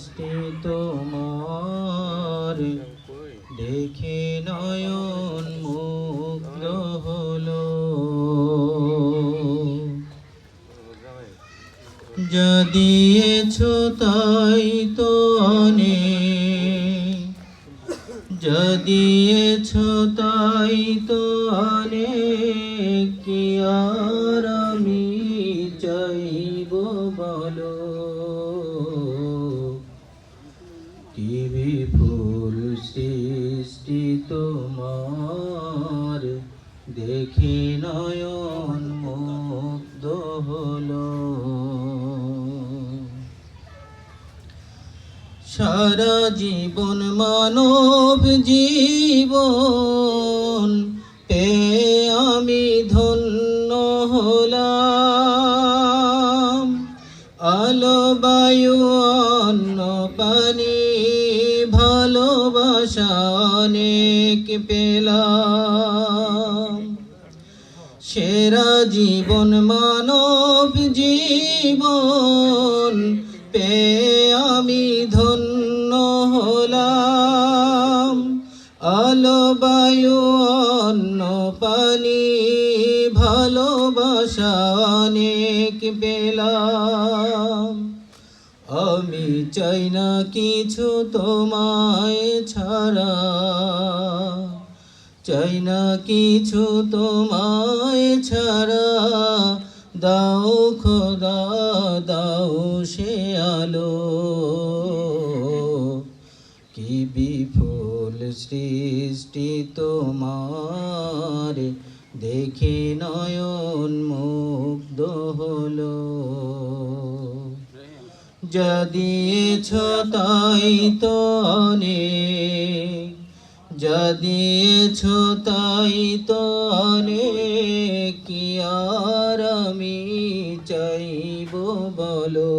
সৃষ্টি তোমার। দেখে নয়ন মুগ্ধ হলো। যা দিয়েছ তাই তো অনেক যা দিয়েছ তাই তো অনেক কি আর আমি চাইব বলো? সৃষ্টি তোমার, দেখি নয়ন মুগ্ধ হলো। সারা জীবন মানব জীবন পে আমি ধন্য হলাম। আলো, বায়ু, অন্ন, পানি ভালোবাসা অনেক পেলাম। সেরা জীবন মানব জীবন পে আমি ধন্য হলাম। আলো, বায়ু, অন্ন, পানি, ভালোবাসা অনেক পেলাম। আমি চাই না কিছু তোমায় ছাড়া। চাই না কিছু তোমায় ছাড়া। দাও খোদা, দাও সে আলো। কি বিপুল সৃষ্টি তোমার, দেখে নয়ন মুগ্ধ হলো। যা দিয়েছ তাই তো অনেক যা তো কি আর আমি চাইব বলো?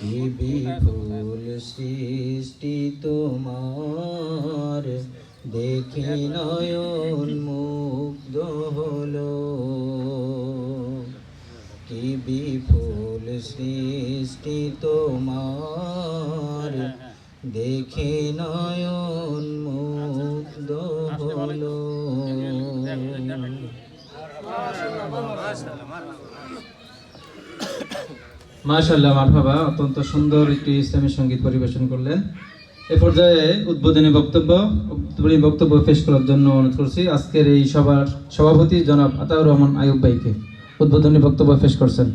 কি বিপুল সৃষ্টি তোমার, দেখে নয়ন মুগ্ধ হলো। কি বিপুল সৃষ্টি তোমার। দেখে নয়ন মুগ্ধ হলো। মাশাল্লাহ মারহাবা। অত্যন্ত সুন্দর একটি ইসলামী সংগীত পরিবেশন করলেন। এ পর্যায়ে উদ্বোধনী বক্তব্য উদ্বোধনী বক্তব্য পেশ করার জন্য অনুরোধ করছি। আজকের এই সভার সভাপতি জনাব আতাউর রহমান আয়ুব ভাইকে উদ্বোধনী বক্তব্য পেশ করছেন।